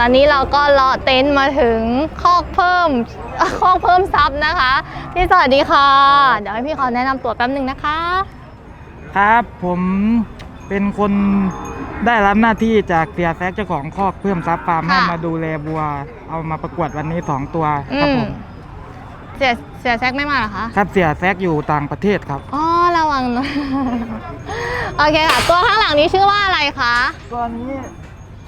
อนนี้เราก็เลาะเต็นท์มาถึงคอกเพิ่มคอกเพิ่มซับนะคะพี่สวัสดีค่ะ เดี๋ยวให้พี่เขาแนะนำตัวแป๊บหนึ่งนะคะ ครับผมเป็นคนได้รับหน้าที่จากเสียแซกเจ้าของคอกเพิ่มซับฟาร์มค่ะให้มาดูแลบัว เอามาประกวดวันนี้สองตัวอืครับมผมเสียเสียแซกไม่มาเหรอคะ ครับเสียแซกอยู่ต่างประเทศครับ อ๋อระวังนะ โอเคค่ะ ตัวข้างหลังนี้ชื่อว่าอะไรคะ ตัวนี้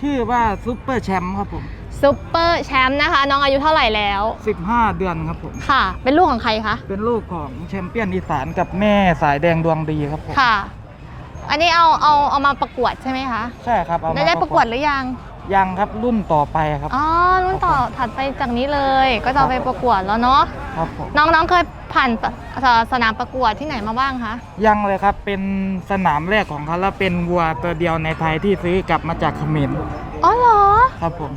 ชื่อว่าซุปเปอร์แชมป์ครับผม ซุปเปอร์แชมป์นะคะ น้องอายุเท่าไหร่แล้ว 15 เดือนครับผม ค่ะ เป็นลูกของใครคะ เป็นลูกของแชมเปี้ยนอีสานกับแม่สายแดงดวงดีครับผม ค่ะ อันนี้เอาเอาเอามาประกวดใช่ไหมคะ ใช่ครับ เอาได้มาได้ประกวดหรือยัง ยังครับรุ่นต่อไปครับ อ๋อรุ่นต่อถัดไปจากนี้เลยก็จะเอาไปประกวดแล้วเนาะครับผมน้องๆเคยผ่านสสสนามประกวดที่ไหนมาบ้างคะยังเลยครับเป็นสนามแรกของเขาแล้วเป็นวัวตัวเดียวในไทยที่ซื้อกลับมาจากเขมรอ๋อเหรอครับผม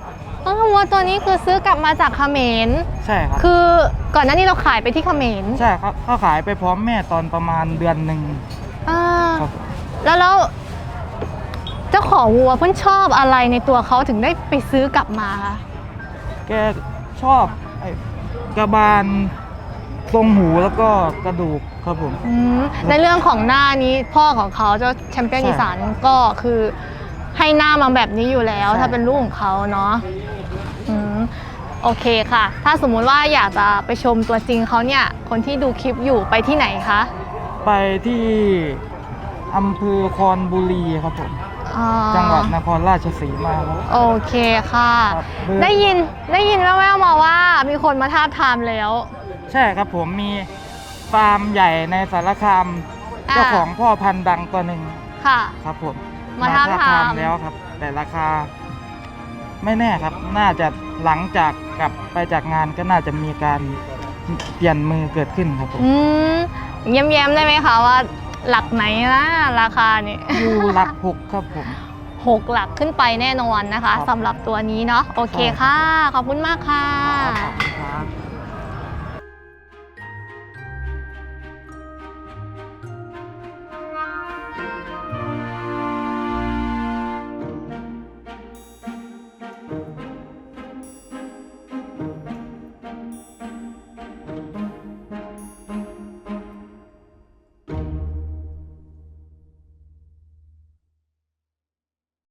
ต้นวัวตัวนี้คือซื้อกลับมาจากเขมรใช่ครับคือก่อนหน้านี้เราขายไปที่เขมรใช่ครับเขาขายไปพร้อมแม่ตอนประมาณเดือนหนึ่งอ่าครับผมแล้วแล้ว เจ้าของวัวเพิ่นชอบอะไรในตัวเขาถึงได้ไปซื้อกลับมาคะแกชอบไอ้กระบาลทรงหูแล้วก็กระดูกครับผม อืมในเรื่องของหน้านี้พ่อของเขาเจ้าแชมเปี้ยนใช่อีสานก็คือให้หน้ามาแบบนี้อยู่แล้ว ใช่ ถ้าเป็นลูกของเขาเนาะอืมโอเคค่ะ ถ้าสมมุติว่าอยากจะไปชมตัวจริงเขาเนี่ย คนที่ดูคลิปอยู่ไปที่ไหนคะ ไปที่อำเภอคอนบุรีครับผม อ่าจังหวัดนครราชสีมาครับ โอเคค่ะ ครับเบอร์ ได้ยินได้ยินแว่วๆมาว่ามีคนมาทาบทามแล้ว ใช่ครับผมมีฟาร์มใหญ่ในสารคามอ่า เจ้าของพ่อพันธุ์ดังตัวหนึ่งค่ะ ครับผมมาทาบทาม แล้วครับ แต่ราคา ไม่แน่ครับ น่าจะหลังจากกลับไปจากงานก็น่าจะมีการเปลี่ยนมือเกิดขึ้นครับผม อืมเย้มๆได้ไหมคะว่า หลักไหนนะราคานี่อยู่หลักหกครับผม หกหลักขึ้นไปแน่นอนนะคะครับ สำหรับตัวนี้เนาะโอเคใช่ค่ะ ขอบคุณมากค่ะ ขอบคุณครับ